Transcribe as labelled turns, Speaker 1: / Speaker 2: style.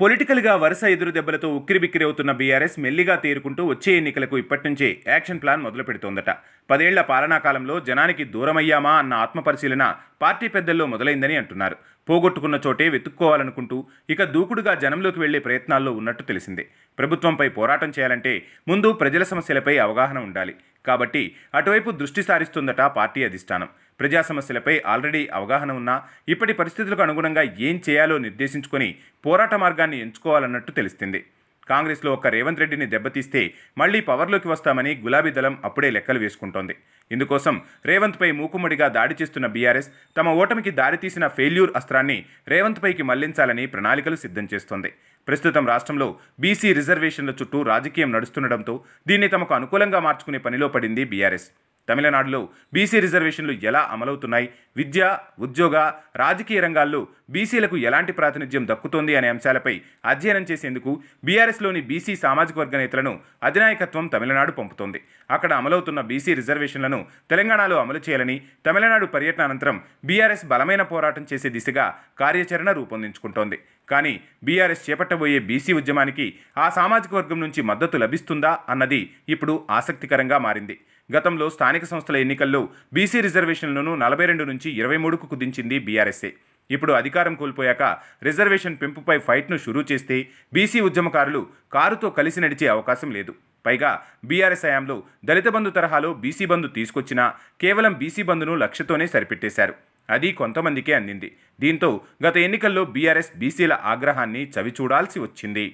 Speaker 1: పొలిటికల్గా వరుస ఎదురు దెబ్బలతో ఉక్కిరిబిక్కిరి అవుతున్న బీఆర్ఎస్ మెల్లిగా తేరుకుంటూ వచ్చే ఎన్నికలకు ఇప్పటి నుంచే యాక్షన్ ప్లాన్ మొదలు పెడుతోందట పదేళ్ళ పాలనాకాలంలో జనానికి దూరమయ్యామా అన్న ఆత్మపరిశీలన పార్టీ పెద్దల్లో మొదలైందని అంటున్నారు. పోగొట్టుకున్న చోటే వెతుక్కోవాలనుకుంటూ ఇక దూకుడుగా జనంలోకి వెళ్ళే ప్రయత్నాల్లో ఉన్నట్టు తెలిసిందే. ప్రభుత్వంపై పోరాటం చేయాలంటే ముందు ప్రజల సమస్యలపై అవగాహన ఉండాలి. కాబట్టి అటువైపు దృష్టి సారిస్తుందట పార్టీ అధిష్టానం. ప్రజా సమస్యలపై ఆల్రెడీ అవగాహన ఉన్నా ఇప్పటి పరిస్థితులకు అనుగుణంగా ఏం చేయాలో నిర్దేశించుకొని పోరాట మార్గాన్ని ఎంచుకోవాలన్నట్టు తెలుస్తుంది. కాంగ్రెస్లో ఒక్క రేవంత్ రెడ్డిని దెబ్బతీస్తే మళ్ళీ పవర్లోకి వస్తామని గులాబీ దళం అప్పుడే లెక్కలు వేసుకుంటోంది. ఇందుకోసం రేవంత్పై మూకుమ్మడిగా దాడి చేస్తున్న బీఆర్ఎస్ తమ ఓటమికి దారితీసిన ఫెయిల్యూర్ అస్త్రాన్ని రేవంత్పైకి మళ్ళించాలని ప్రణాళికలు సిద్ధం చేస్తోంది. ప్రస్తుతం రాష్ట్రంలో బీసీ రిజర్వేషన్ల చుట్టూ రాజకీయం నడుస్తుండటంతో దీన్ని తమకు అనుకూలంగా మార్చుకునే పనిలో పడింది బీఆర్ఎస్. తమిళనాడులో బీసీ రిజర్వేషన్లు ఎలా అమలవుతున్నాయి? విద్య ఉద్యోగ రాజకీయ రంగాల్లో బీసీలకు ఎలాంటి ప్రాతినిధ్యం దక్కుతోంది అనే అంశాలపై అధ్యయనం చేసేందుకు బీఆర్ఎస్లోని బీసీ సామాజిక వర్గ నేతలను అధినాయకత్వం తమిళనాడు పంపుతోంది. అక్కడ అమలవుతున్న బీసీ రిజర్వేషన్లను తెలంగాణలో అమలు చేయాలని తమిళనాడు పర్యటన అనంతరం బీఆర్ఎస్ బలమైన పోరాటం చేసే దిశగా కార్యాచరణ రూపొందించుకుంటోంది. కానీ బీఆర్ఎస్ చేపట్టబోయే బీసీ ఉద్యమానికి ఆ సామాజిక వర్గం నుంచి మద్దతు లభిస్తుందా అన్నది ఇప్పుడు ఆసక్తికరంగా మారింది. గతంలో స్థానిక సంస్థల ఎన్నికల్లో బీసీ రిజర్వేషన్లను నలభై రెండు నుంచి ఇరవై మూడుకు కుదించింది బీఆర్ఎస్ఏ. ఇప్పుడు అధికారం కోల్పోయాక రిజర్వేషన్ పెంపుపై ఫైట్ను షురూ చేస్తే బీసీ ఉద్యమకారులు కారుతో కలిసి నడిచే అవకాశం లేదు. పైగా బీఆర్ఎస్ హయాంలో దళిత బంధు తరహాలో బీసీ బంధు తీసుకొచ్చినా కేవలం బీసీ బంధును లక్ష్యతోనే సరిపెట్టేశారు. అది కొంతమందికే అందింది. దీంతో గత ఎన్నికల్లో బీఆర్ఎస్ బీసీల ఆగ్రహాన్ని చవిచూడాల్సి వచ్చింది.